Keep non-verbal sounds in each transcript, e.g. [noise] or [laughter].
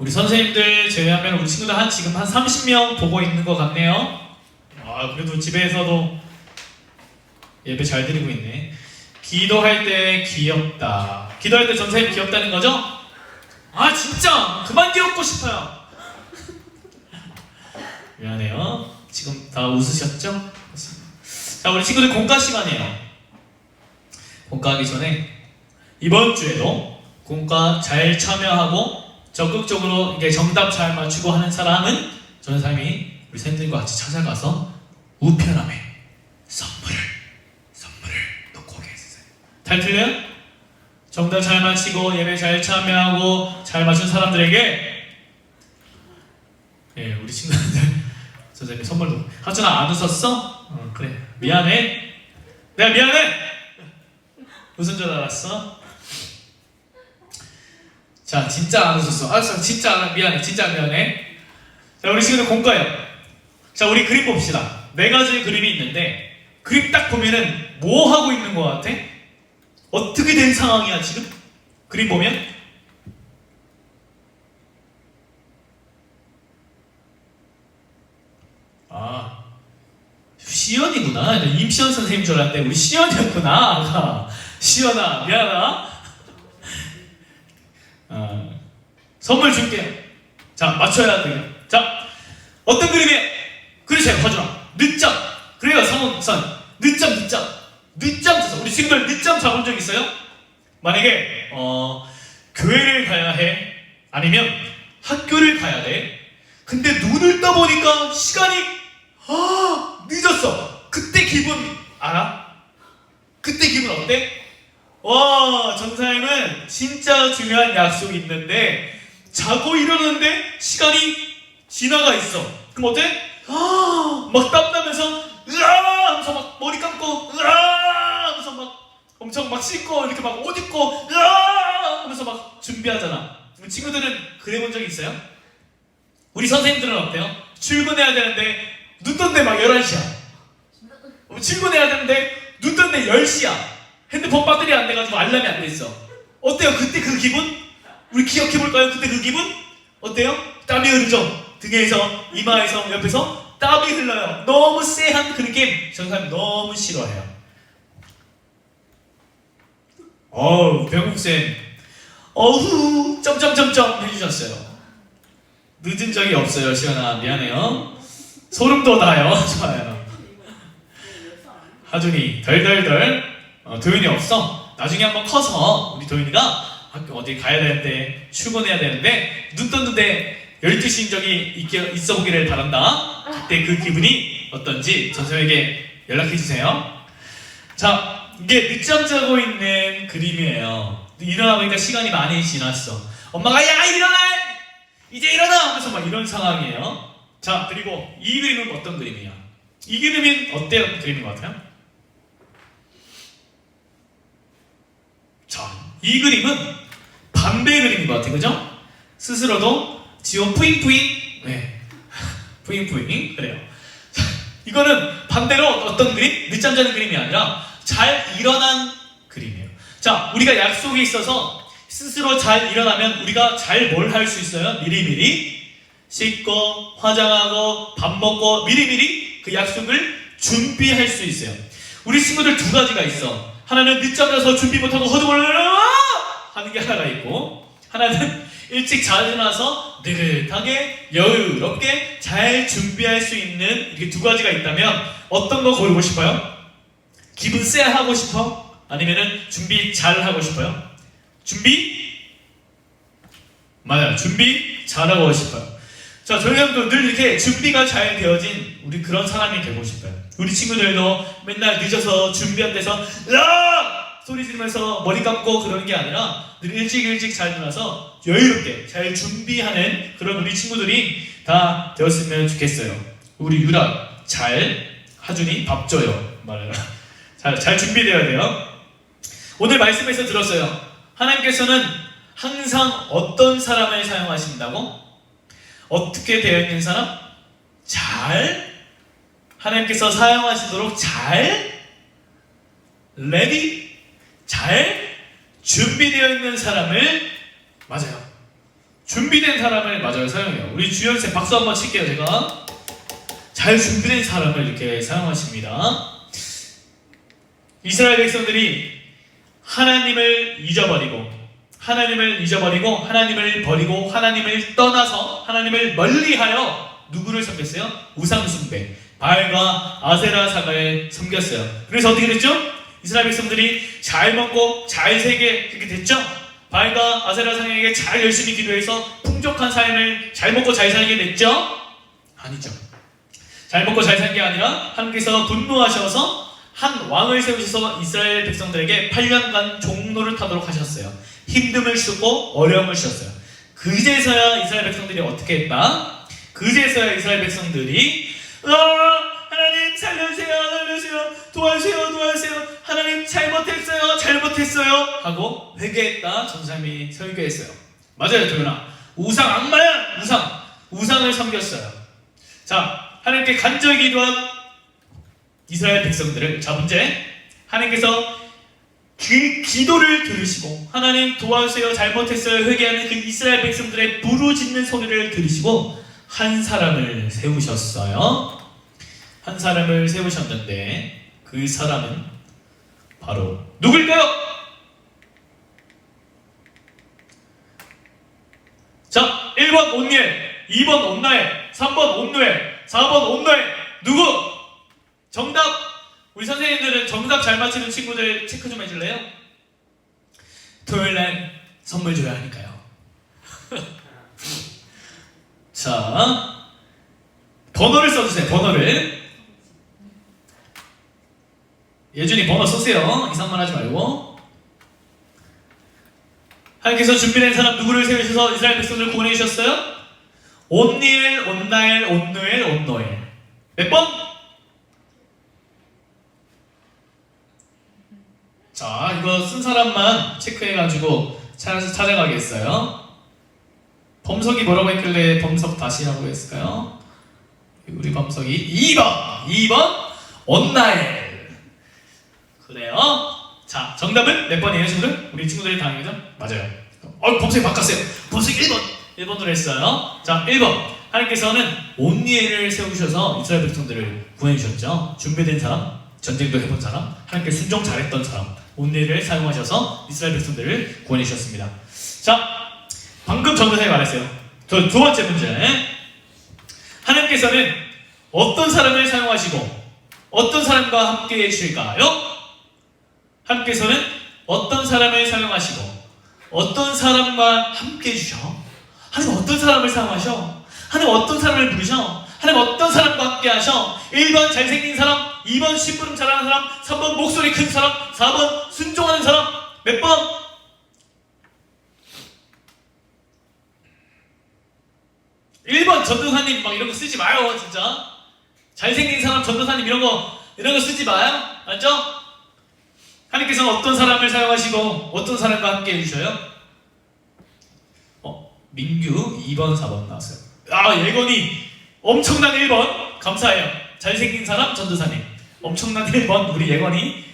우리 선생님들 제외하면 우리 친구들 한 지금 한 30명 보고 있는 것 같네요. 아 그래도 집에서도 예배 잘 드리고 있네. 기도할 때 귀엽다. 기도할 때 전사님 귀엽다는 거죠? 아 진짜 그만 귀엽고 싶어요. 미안해요. 지금 다 웃으셨죠? 자 우리 친구들 공과 시간이에요. 공과하기 전에 이번 주에도 공과 잘 참여하고 적극적으로 이게 정답 잘 맞추고 하는 사람은 전사님이 우리 쌤들과 같이 찾아가서 우편함에 선물을 선물을 놓고 오겠어요. 잘 들려요? 정답 잘 맞히고 예배 잘 참여하고 잘 맞춘 사람들에게 예 우리 친구들 [laughs] 선생님 선물도 하준아 안 웃었어? 어 그래 미안해 내가 미안해 웃은 줄 알았어 자 진짜 안 웃었어. 알았어 진짜 안 미안해. 진짜 미안해. 자 우리 친구들 공과요. 자 우리 그림 봅시다. 네 가지의 그림이 있는데 그림 딱 보면은 뭐 하고 있는 것 같아? 어떻게 된 상황이야 지금? 그림 보면? 아 시연이구나. 임시연 선생님 줄 알았는데 우리 시연이었구나 시연아 미안하다 어, 선물 줄게. 자 맞춰야 돼요 자 어떤 그림이에요? 그러세요 허준아 늦잠. 그래요 성훈선. 늦잠 늦잠. 늦잠 자서. 우리 친구들 늦잠 자본 적 있어요? 만약에 어 교회를 가야 해? 아니면 학교를 가야 돼? 근데 눈을 떠보니까 시간이 아 늦었어. 그때 기분 알아? 그때 기분 어때? 와 전사님은 진짜 중요한 약속이 있는데 자고 일어났는데 시간이 지나가 있어 그럼 어때? 아막 땀나면서 으아 하면서 막 머리 감고 으아 하면서 막 엄청 막 씻고 이렇게 막 옷 입고 으아 하면서 막 준비하잖아 친구들은 그래 본 적 있어요? 우리 선생님들은 어때요? 출근해야 되는데 눈 떴는데 막 11시야 출근해야 되는데 눈 떴는데 10시야 핸드폰 배터리 안 돼가지고 알람이 안 돼 있어 어때요? 그때 그 기분? 우리 기억해 볼까요? 그때 그 기분? 어때요? 땀이 흐르죠? 등에서 이마에서 옆에서 땀이 흘러요. 너무 쎄한 그 느낌? 저 사람 너무 싫어해요. 어우 병국쌤. 어후 점점점점 해주셨어요. 늦은 적이 없어요 시연아. 미안해요. 소름 돋아요. [laughs] 좋아요. 하준이 덜덜덜. 어, 도윤이 없어. 나중에 한번 커서 우리 도윤이가 학교 어디 가야 되는데 출근해야 되는데 눈 떴는데 12시인 적이 있어 보기를 바란다. 그때 그 기분이 어떤지 전선에게 연락해 주세요. 자 이게 늦잠 자고 있는 그림이에요. 일어나 보니까 시간이 많이 지났어. 엄마가 야 일어나! 이제 일어나! 하면서 막 이런 상황이에요. 자 그리고 이 그림은 어떤 그림이에요? 이 그림은 어떤 그림인 것 같아요? 자, 이 그림은 반배 그림인 것 같아요. 그죠? 스스로도 지원 뿌잉뿌잉. 네. [laughs] 뿌잉뿌잉. 그래요. 자, 이거는 반대로 어떤 그림? 늦잠 자는 그림이 아니라 잘 일어난 그림이에요. 자, 우리가 약속이 있어서 스스로 잘 일어나면 우리가 잘 뭘 할 수 있어요? 미리미리 씻고 화장하고 밥 먹고 미리미리 그 약속을 준비할 수 있어요. 우리 친구들 두 가지가 있어. 하나는 늦잠 자서 준비 못하고 허둥을 하는 게 하나가 있고 하나는 [laughs] 일찍 잘 일어나서 느긋하게 여유롭게 잘 준비할 수 있는 이렇게 두 가지가 있다면 어떤 거 고르고 싶어요? 기분 쎄 하고 싶어? 아니면은 준비 잘 하고 싶어요? 준비? 맞아요. 준비 잘 하고 싶어요. 자, 저희도 늘 이렇게 준비가 잘 되어진 우리 그런 사람이 되고 싶어요. 우리 친구들도 맨날 늦어서 준비 안 돼서 으아! 소리 지르면서 머리 감고 그러는 게 아니라 늘 일찍 일찍 잘 일어나서 여유롭게 잘 준비하는 그런 우리 친구들이 다 되었으면 좋겠어요. 우리 유라 잘 하준이 밥 줘요. 말해라. 잘, 잘 준비되어야 돼요. 오늘 말씀에서 들었어요. 하나님께서는 항상 어떤 사람을 사용하신다고? 어떻게 되어 있는 사람? 잘 하나님께서 사용하시도록 잘 레디 잘 준비되어 있는 사람을 맞아요. 준비된 사람을 맞아요 사용해요. 우리 주연쌤 박수 한번 칠게요 제가. 잘 준비된 사람을 이렇게 사용하십니다. 이스라엘 백성들이 하나님을 잊어버리고 하나님을 잊어버리고 하나님을 버리고 하나님을 떠나서 하나님을 멀리하여 누구를 섬겼어요? 우상 숭배 바알과 아세라 사가에 섬겼어요. 그래서 어떻게 됐죠? 이스라엘 백성들이 잘 먹고 잘 살게 그렇게 됐죠? 바알과 아세라 상에게 잘 열심히 기도해서 풍족한 삶을 잘 먹고 잘 살게 됐죠? 아니죠. 잘 먹고 잘 산 게 아니라 하나님께서 분노하셔서 한 왕을 세우셔서 이스라엘 백성들에게 8년간 종로를 타도록 하셨어요. 힘듦을 주고 어려움을 주셨어요. 그제서야 이스라엘 백성들이 어떻게 했다? 그제서야 이스라엘 백성들이 아, 하나님 살려주세요, 살려주세요, 도와주세요, 도와주세요. 하나님 잘못했어요, 잘못했어요 하고 회개했다. 전사님이 설교했어요. 맞아요, 도현아. 우상 악마야, 우상, 우상을 섬겼어요. 자, 하나님께 간절히 기도한 이스라엘 백성들을 자 문제 하나님께서 그 기도를 들으시고 하나님 도와주세요 잘못했어요 회개하는 그 이스라엘 백성들의 부르짖는 소리를 들으시고 한 사람을 세우셨어요 한 사람을 세우셨는데 그 사람은 바로 누굴까요? 자 1번 온니엘 2번 온나엘 3번 온누엘 4번 온나엘 누구? 정답 우리 선생님들은 정답 잘 맞히는 친구들 체크 좀 해줄래요? 토요일 날 선물 줘야 하니까요. [laughs] 자 번호를 써주세요. 번호를 쓰세요. 이상만 하지 말고 하나님께서 준비된 사람 누구를 세우셔서 이스라엘 백성들을 구원해 주셨어요? 온니엘, 온나엘, 온누엘, 온노엘 몇 번? 자, 이거 쓴 사람만 체크해가지고 찾아가겠어요. 범석이 뭐라고 했길래 범석 다시 하고 했을까요? 우리 범석이 2번! 2번! 온나엘! 그래요. 자, 정답은 몇 번이에요, 친구들? 우리 친구들이 다행이죠 맞아요. 어, 범석이 바꿨어요. 범석이 1번! 1번으로 했어요. 자, 1번. 하나님께서는 온니엘을 세우셔서 이스라엘 백성들을 구해주셨죠. 준비된 사람, 전쟁도 해본 사람, 하나님께 순종 잘했던 사람, 온니엘을 사용하셔서 이스라엘 백성들을 구원해 주셨습니다. 자, 방금 전도사님 말했어요. 두, 두 번째 문제. 하나님께서는 어떤 사람을 사용하시고 어떤 사람과 함께 해주실까요? 하나님께서는 어떤 사람을 사용하시고 어떤 사람과 함께 해주셔? 하나님 어떤 사람을 사용하셔? 하나님 어떤 사람을 부르셔? 하나님 어떤 사람과 함께 하셔? 1번 잘생긴 사람, 2번 심부름 잘하는 사람, 3번 목소리 큰 사람, 4번 순종하는 사람. 몇 번? 일번 전도사님 막 이런 거 쓰지 마요, 진짜. 잘생긴 사람 전도사님 이런 거 이런 거 쓰지 마요. 알죠? 하나님께서는 어떤 사람을 사용하시고 어떤 사람과 함께 해주셔요? 어, 민규 2번, 4번 나왔어요. 아, 예건이 엄청난 1번 감사해요. 잘생긴 사람 전도사님 엄청난 1번 우리 예건이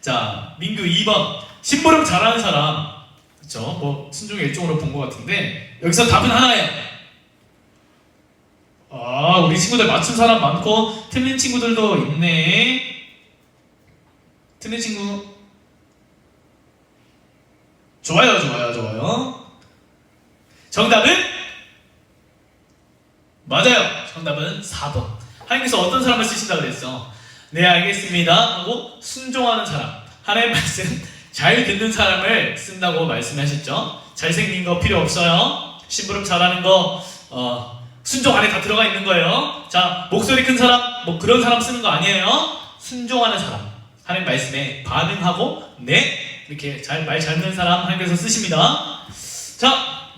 자 민규 2번 심부름 잘하는 사람 그쵸 뭐 순종의 일종으로 본 것 같은데 여기서 답은 하나예요. 아 우리 친구들 맞춘 사람 많고 틀린 친구들도 있네. 틀린 친구 좋아요 좋아요 좋아요. 정답은 맞아요. 정답은 4번. 하나님께서 어떤 사람을 쓰신다고 그랬어? 네, 알겠습니다. 하고 순종하는 사람. 하나님의 말씀 잘 듣는 사람을 쓴다고 말씀하셨죠? 잘생긴 거 필요 없어요. 심부름 잘하는 거, 어, 순종 안에 다 들어가 있는 거예요. 자, 목소리 큰 사람, 뭐 그런 사람 쓰는 거 아니에요. 순종하는 사람. 하나님 말씀에 반응하고, 네. 이렇게 잘, 말 잘 듣는 사람 하나님께서 쓰십니다. 자,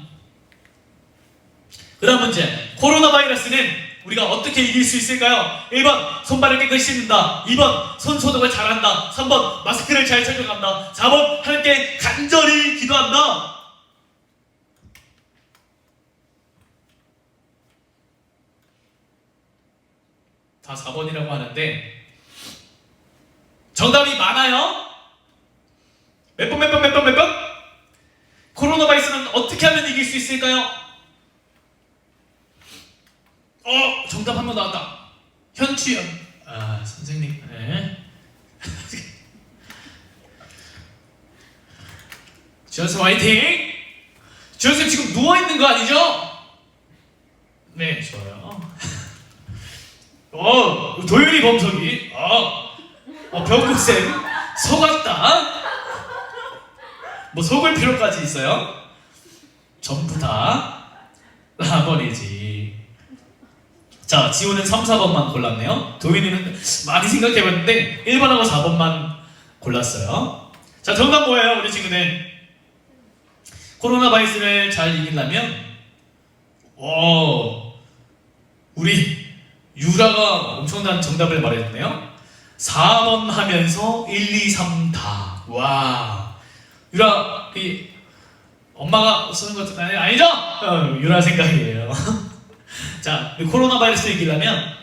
그 다음 문제. 코로나 바이러스는 우리가 어떻게 이길 수 있을까요? 1번, 손발을 깨끗이 씻는다. 2번, 손 소독을 잘한다. 3번, 마스크를 잘 착용한다. 4번, 하나님께 간절히 기도한다. 다 4번이라고 하는데, 정답이 많아요? 몇 번, 몇 번, 몇 번, 몇 번? 코로나 바이러스는 어떻게 하면 이길 수 있을까요? 어, 정답 한 번 나왔다. 현취연. 아, 선생님. 네. [laughs] 주연쌤 화이팅! 주연쌤 지금 누워있는 거 아니죠? 네, 좋아요. [laughs] 어, 도윤이 범석이. 어, 어 병국쌤. 속았다. 뭐 속을 필요까지 있어요? 전부 다 라버리지. 자, 지호는 3, 4번만 골랐네요. 도윤이는 많이 생각해봤는데 1번하고 4번만 골랐어요. 자, 정답 뭐예요, 우리 친구들? 코로나 바이러스를 잘 이기려면 오, 우리 유라가 엄청난 정답을 말해줬네요. 4번 하면서 1, 2, 3 다. 와. 유라, 이 엄마가 쓰는 것도 아니, 아니죠? 어, 유라 생각이에요. [laughs] 자, 이 코로나 바이러스 이기려면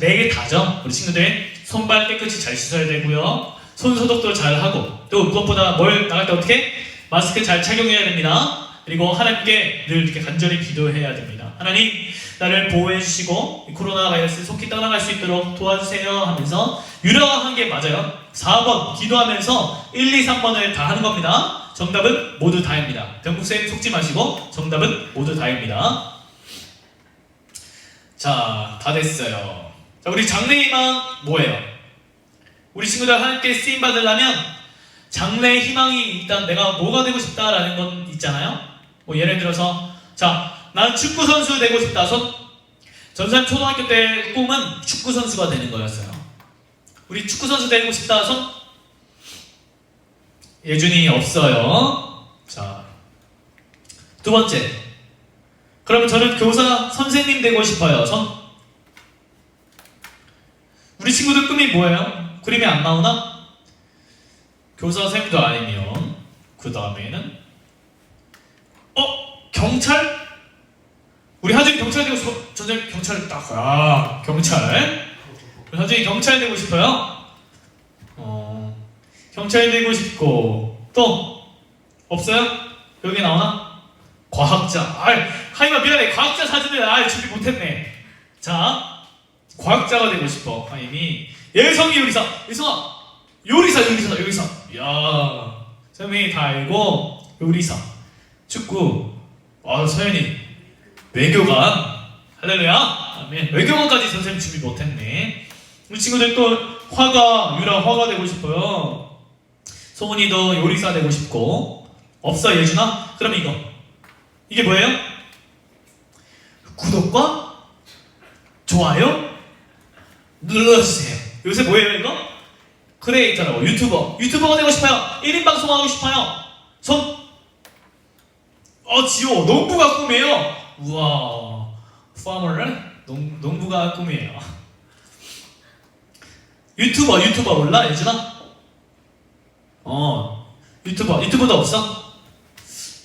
네개 다죠. 우리 친구들 손발 깨끗이 잘 씻어야 되고요. 손 소독도 잘 하고 또 무엇보다 뭘 나갈 때 어떻게 마스크 잘 착용해야 됩니다. 그리고 하나님께 늘 이렇게 간절히 기도해야 됩니다. 하나님 나를 보호해 주시고 이 코로나 바이러스 속히 떠나갈 수 있도록 도와주세요 하면서 유라가 한게 맞아요. 4번 기도하면서 1, 2, 3번을 다 하는 겁니다. 정답은 모두 다입니다. 병국쌤 속지 마시고 정답은 모두 다입니다. 자, 다 됐어요. 자, 우리 장래희망 뭐예요? 우리 친구들 하나님께 쓰임 받으려면 장래 희망이 일단 내가 뭐가 되고 싶다라는 건 있잖아요. 뭐 예를 들어서 자, 난 축구 선수 되고 싶다. 손 전산 초등학교 때 꿈은 축구 선수가 되는 거였어요. 우리 축구 선수 되고 싶다. 손 예준이 없어요. 자, 두 번째. 그러면 저는 교사 선생님 되고 싶어요. 손. 우리 친구들 꿈이 뭐예요? 그림이 안 나오나? 교사 선생님도 아니면 그 다음에는 어 경찰? 우리 하준이 경찰 되고. 저는 경찰 딱 아, 경찰. 하준이 경찰 되고 싶어요. 어 경찰 되고 싶고 또 없어요? 여기 나오나? 과학자. 아, 하이마 미안해. 과학자 사진을 아 준비 못했네. 자, 과학자가 되고 싶어. 하이미. 예성이 요리사. 예성아, 요리사, 요리사, 요리사. 야, 선생님이 다 알고 요리사. 축구. 아, 서현이 외교관. 할렐루야. 외교관까지 선생님 준비 못했네. 우리 친구들 또 화가 유라 화가 되고 싶어요. 소은이도 요리사 되고 싶고 없어 예준아? 그럼 이거 이게 뭐예요? 구독과 좋아요 눌러주세요. 요새 뭐예요 이거? 크리에이터라고 유튜버 유튜버가 되고 싶어요. 1인 방송하고 싶어요. 손. 어 지호 농부가 꿈이에요. 우와 파머를 농 농부가 꿈이에요. 유튜버 유튜버 몰라 예준아? 어 유튜버 유튜버도 없어?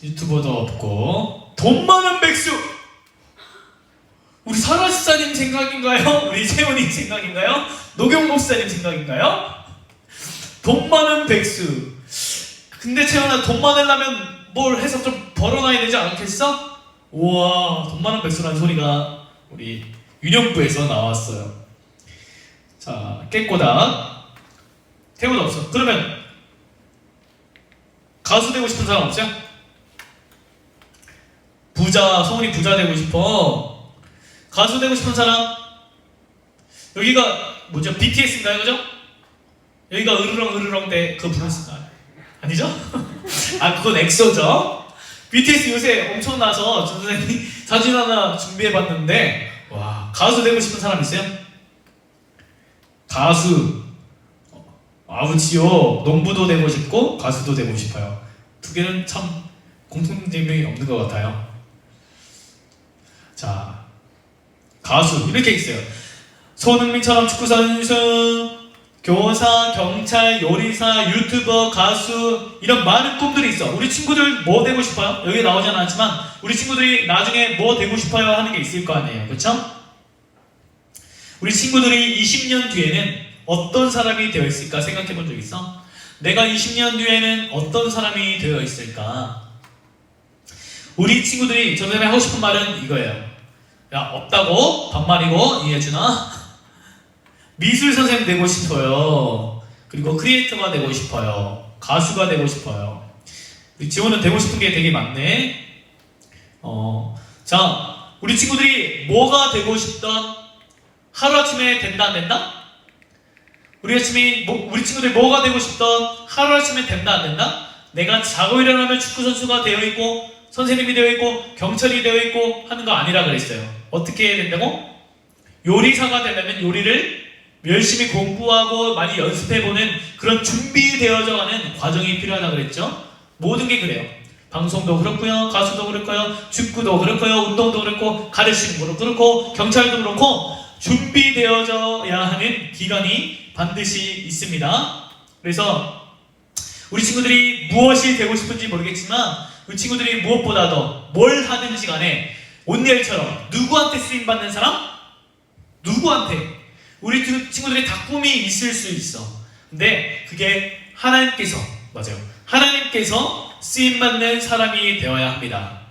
유튜버도 없고 돈 많은 백수 우리 설아 집사님 생각인가요? [laughs] 우리 채원이 생각인가요? 노경 목사님 생각인가요? 돈 많은 백수 근데 채원아 돈 많으려면 뭘 해서 좀 벌어놔야 되지 않겠어? 우와 돈 많은 백수라는 소리가 우리 윤영부에서 나왔어요 자 깨꼬다 태우도 없어 그러면 가수 되고 싶은 사람 없어요? 부자, 소은이 부자 되고 싶어. 가수 되고 싶은 사람? 여기가 뭐죠? BTS인가요, 그죠? 여기가 으르렁 으르렁 대그 부르스가 아니죠? [laughs] 아 그건 엑소죠. BTS 요새 엄청나서 전 선생님 사진 하나 준비해봤는데 와 가수 되고 싶은 사람 있어요? 가수 아우지요 농부도 되고 싶고 가수도 되고 싶어요. 두 개는 참 공통점이 없는 것 같아요. 자, 가수 이렇게 있어요. 손흥민처럼 축구 선수, 교사, 경찰, 요리사, 유튜버, 가수 이런 많은 꿈들이 있어. 우리 친구들 뭐 되고 싶어요? 여기 나오진 않지만 우리 친구들이 나중에 뭐 되고 싶어요 하는 게 있을 거 아니에요, 그렇죠? 우리 친구들이 20년 뒤에는 어떤 사람이 되어 있을까 생각해 본 적 있어? 내가 20년 뒤에는 어떤 사람이 되어 있을까? 우리 친구들이 저번에 하고 싶은 말은 이거예요. 야 없다고? 반말이고? 이해주나? 미술 선생님 되고 싶어요. 그리고 크리에이터가 되고 싶어요. 가수가 되고 싶어요. 우리 지호는 되고 싶은 게 되게 많네. 어 자 우리 친구들이 뭐가 되고 싶던 하루아침에 된다 안 된다? 우리 아침이 뭐- 우리 친구들이 뭐가 되고 싶던 하루아침에 된다 안 된다? 내가 자고 일어나면 축구 선수가 되어 있고 선생님이 되어 있고 경찰이 되어 있고 하는 거 아니라 그랬어요. 어떻게 해야 된다고? 요리사가 되려면 요리를 열심히 공부하고 많이 연습해보는 그런 준비되어져 가는 과정이 필요하다 그랬죠. 모든 게 그래요. 방송도 그렇고요, 가수도 그렇고요, 축구도 그렇고요, 운동도 그렇고, 가르치는 것도 그렇고, 경찰도 그렇고, 준비되어져야 하는 기간이 반드시 있습니다. 그래서 우리 친구들이 무엇이 되고 싶은지 모르겠지만 우리 친구들이 무엇보다도 뭘 하든지 간에 온니엘처럼 누구한테 쓰임 받는 사람? 누구한테? 우리 두- 친구들이 다 꿈이 있을 수 있어. 근데 그게 하나님께서 맞아요. 하나님께서 쓰임 받는 사람이 되어야 합니다.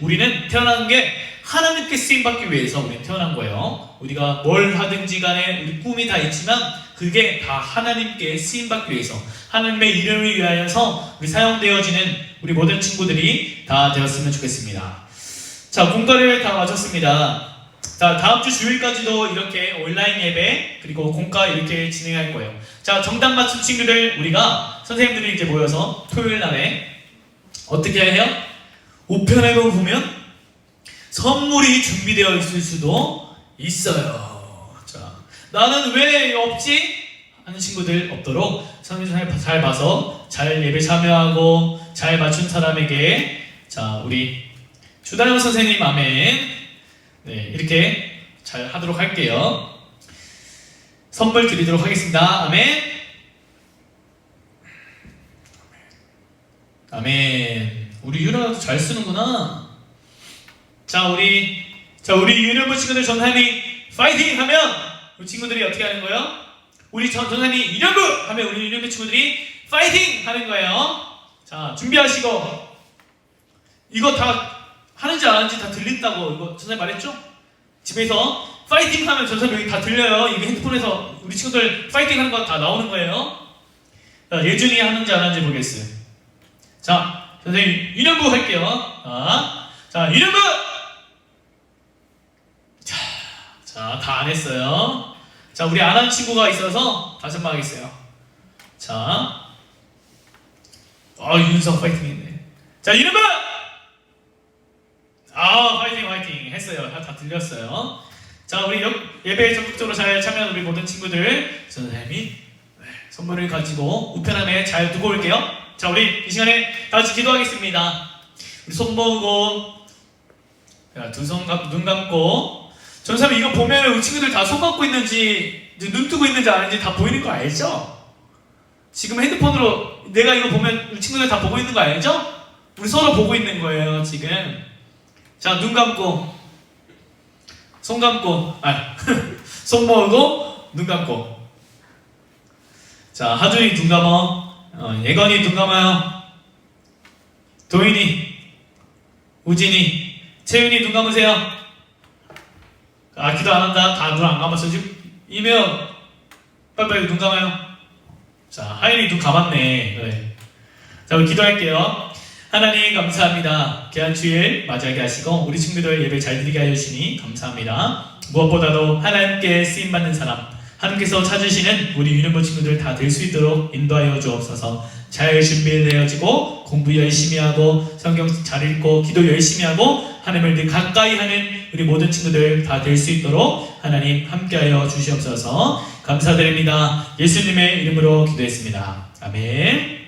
우리는 태어난 게 하나님께 쓰임 받기 위해서 우리는 태어난 거예요. 우리가 뭘 하든지 간에 우리 꿈이 다 있지만 그게 다 하나님께 쓰임 받기 위해서 하나님의 이름을 위하여서 우리 사용되어지는 우리 모든 친구들이 다 되었으면 좋겠습니다. 자, 공과를 다 마쳤습니다. 자, 다음 주 주일까지도 이렇게 온라인 예배 그리고 공과 이렇게 진행할 거예요. 자, 정답 맞춘 친구들 우리가 선생님들이 이제 모여서 토요일 날에 어떻게 해요? 우편을 보면 선물이 준비되어 있을 수도 있어요. 자, 나는 왜 없지? 하는 친구들 없도록 잘, 잘 봐서 잘 예배 참여하고 잘 맞춘 사람에게 자 우리 주다영 선생님 아멘. 네 이렇게 잘 하도록 할게요. 선물 드리도록 하겠습니다. 아멘. 아멘. 우리 유라도 잘 쓰는구나. 자 우리 자 우리 유튜브 친구들 전사님이 파이팅 하면 우리 친구들이 어떻게 하는 거예요? 우리 전 전사님이 유튜브 하면 우리 유튜브 친구들이 파이팅 하는 거예요. 자 준비하시고 이거 다 하는지 안 하는지 다 들린다고 이거 전사님 말했죠? 집에서 파이팅 하면 전사님 여기 다 들려요. 이게 핸드폰에서 우리 친구들 파이팅 하는 거 다 나오는 거예요. 자, 예준이 하는지 안 하는지 모르겠어요. 자 선생님 유튜브 할게요. 자, 자 유튜브 자, 다 안 했어요. 자, 우리 안 한 친구가 있어서 다시 한번 하겠어요. 자, 아, 윤성 파이팅 했네. 자, 이름은! 아, 파이팅, 파이팅. 했어요. 다, 다 들렸어요. 자, 우리 여- 예배에 적극적으로 잘 참여한 우리 모든 친구들, 선생님이 네, 선물을 가지고 우편함에 잘 두고 올게요. 자, 우리 이 시간에 다 같이 기도하겠습니다. 우리 손 모으고, 두손 눈 감고, 전사님 이거 보면 우리 친구들 다손 감고 있는지 눈 뜨고 있는지 아닌지 다 보이는 거 알죠? 지금 핸드폰으로 내가 이거 보면 우리 친구들 다 보고 있는 거 알죠? 우리 서로 보고 있는 거예요 지금. 자 눈 감고. 손 감고. [laughs] 아손 모으고 눈 감고. 자 하준이 눈 감어 어, 예건이 눈 감아요. 도인이 우진이 채윤이 눈 감으세요 아 기도 안 한다. 다 눈 안 감았어 지금 이면 빨리빨리 눈 감아요. 자 하인이 눈 감았네. 그래 자 우리 기도할게요. 하나님 감사합니다. 귀한 주일 맞이하게 하시고 우리 친구들 예배 잘 드리게 하시니 감사합니다. 무엇보다도 하나님께 쓰임 받는 사람 하나님께서 찾으시는 우리 유년부 친구들 다 될 수 있도록 인도하여 주옵소서 잘 준비되어지고 공부 열심히 하고 성경 잘 읽고 기도 열심히 하고 하나님을 늘 가까이 하는 우리 모든 친구들 다 될 수 있도록 하나님 함께하여 주시옵소서. 감사드립니다. 예수님의 이름으로 기도했습니다. 아멘